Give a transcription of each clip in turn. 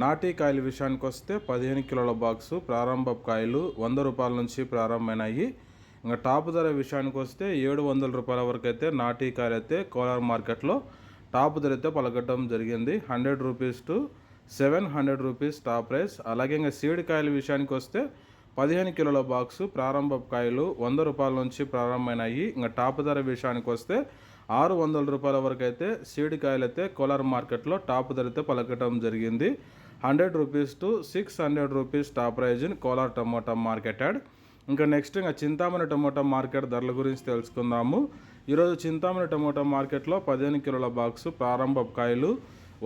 నాటి కాయల విషయానికి వస్తే పదిహేను కిలోల బాక్సు ప్రారంభ కాయలు వంద రూపాయల నుంచి ప్రారంభమైనాయి. ఇంకా టాప్ ధర విషయానికి వస్తే ఏడు వందల రూపాయల వరకు అయితే నాటి కాయలు అయితే కోలార్ మార్కెట్లో టాప్ ధర అయితే పలకటం జరిగింది. Hundred rupees to seven hundred rupees top price. అలాగే ఇంకా సీడ్ కాయల విషయానికి వస్తే పదిహేను కిలోల బాక్సు ప్రారంభ కాయలు వంద రూపాయల నుంచి ప్రారంభమైనాయి. ఇంకా టాప్ ధర విషయానికి వస్తే ఆరు వందల రూపాయల వరకు అయితే సీడ్ కాయలు అయితే కోలార్ మార్కెట్లో టాప్ ధర అయితే పలకటం జరిగింది. Hundred rupees to six hundred rupees top price in Kolar tomato market yard. ఇంకా నెక్స్ట్ ఇంకా చింతామణి టమోటా మార్కెట్ ధరల గురించి తెలుసుకుందాము. ఈరోజు చింతామణి టమోటా మార్కెట్లో పదిహేను కిలోల బాక్సు ప్రారంభ కాయలు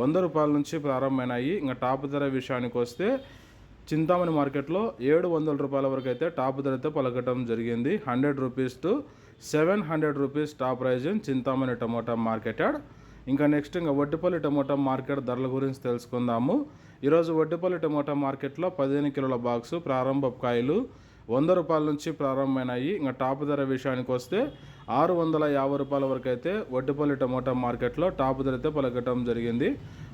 వంద రూపాయల నుంచి ప్రారంభమైనాయి. ఇంకా టాప్ ధర విషయానికి వస్తే చింతామణి మార్కెట్లో ఏడు వందల రూపాయల వరకు అయితే టాప్ ధర అయితే పలకటం జరిగింది. Hundred rupees to seven hundred rupees top price in Chintamani tomato market yard. ఇంకా నెక్స్ట్ ఇంకా వడ్డిపల్లి టమోటా మార్కెట్ ధరల గురించి తెలుసుకుందాము. ఈరోజు వడ్డిపల్లి టమోటా మార్కెట్లో పదిహేను కిలోల బాక్సు ప్రారంభ కాయలు వంద రూపాయల నుంచి ప్రారంభమైనాయి. ఇంకా టాప్ ధర విషయానికి వస్తే ఆరు వందల యాభై రూపాయల వరకు అయితే వడ్డిపల్లి టమోటా మార్కెట్లో టాప్ ధర అయితే పలకటం జరిగింది.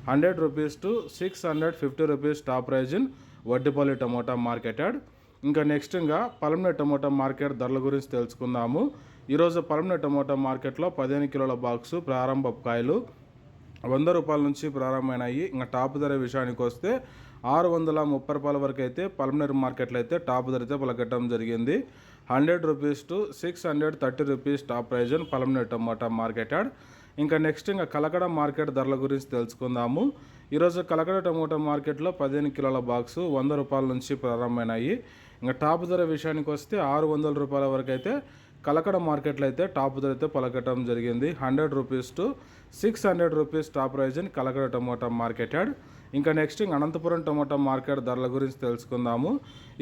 Hundred rupees to six hundred fifty rupees top price in Vaddipalli tomato market yard ఇంకా నెక్స్ట్ ఇంకా పలమనే టమోటా మార్కెట్ ధరల గురించి తెలుసుకుందాము. ఈరోజు పలమనే టమోటా మార్కెట్లో పదిహేను కిలోల బాక్సు ప్రారంభ కాయలు వంద రూపాయల నుంచి ప్రారంభమైనాయి. ఇంకా టాప్ ధర విషయానికి వస్తే ఆరు వందల ముప్పై రూపాయల వరకు అయితే పల్మనేరు మార్కెట్లో అయితే టాప్ ధర అయితే పలకట్టడం జరిగింది. Hundred rupees to six hundred thirty rupees top price అని పలమనేరు టమాటా మార్కెట్ యాడ్. ఇంకా నెక్స్ట్ ఇంకా కలకడ మార్కెట్ ధరల గురించి తెలుసుకుందాము. ఈరోజు కలకడ టమోటా మార్కెట్లో పదిహేను కిలోల బాక్సు వంద రూపాయల నుంచి ప్రారంభమైనాయి. ఇంకా టాప్ ధర విషయానికి వస్తే ఆరు వందల రూపాయల వరకు అయితే కలకడ మార్కెట్లో అయితే టాప్ ధర అయితే పలకటం జరిగింది. Hundred rupees to six hundred rupees top price అని కలకడ టమోటా మార్కెట్ యాడ్. ఇంకా నెక్స్ట్ అనంతపురం టమోటా మార్కెట్ ధరల గురించి తెలుసుకుందాము.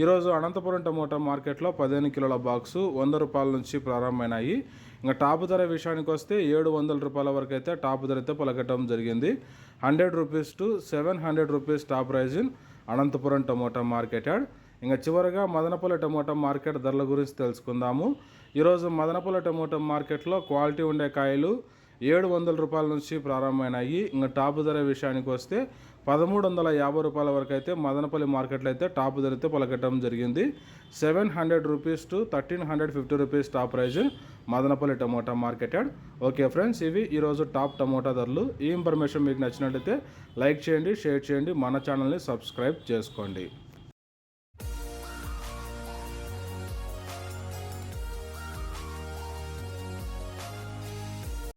ఈరోజు అనంతపురం టమోటా మార్కెట్లో పదిహేను కిలోల బాక్సు వంద రూపాయల నుంచి ప్రారంభమైనాయి. ఇంకా టాప్ ధర విషయానికి వస్తే ఏడు వందల రూపాయల వరకు అయితే టాప్ ధర అయితే పలకటం జరిగింది. Hundred rupees to seven hundred rupees top price in Anantapur tomato market yard. ఇంకా చివరిగా మదనపల్లి టమోటా మార్కెట్ ధరల గురించి తెలుసుకుందాము. ఈరోజు మదనపల్లి టమోటా మార్కెట్లో క్వాలిటీ ఉండే కాయలు ఏడు వందల రూపాయల నుంచి ప్రారంభమైనాయి. ఇంకా టాప్ ధర విషయానికి వస్తే పదమూడు వందల యాభై రూపాయల వరకు అయితే మదనపల్లి మార్కెట్లో అయితే టాప్ ధర అయితే పలకటం జరిగింది. Seven hundred rupees to thirteen hundred fifty rupees top price Madanapalle tomato market okay friends ఇవి ఈరోజు టాప్ టమోటా ధరలు. ఈ ఇన్ఫర్మేషన్ మీకు నచ్చినట్లయితే లైక్ చేయండి షేర్ చేయండి. మన ఛానల్ని సబ్స్క్రైబ్ చేసుకోండి.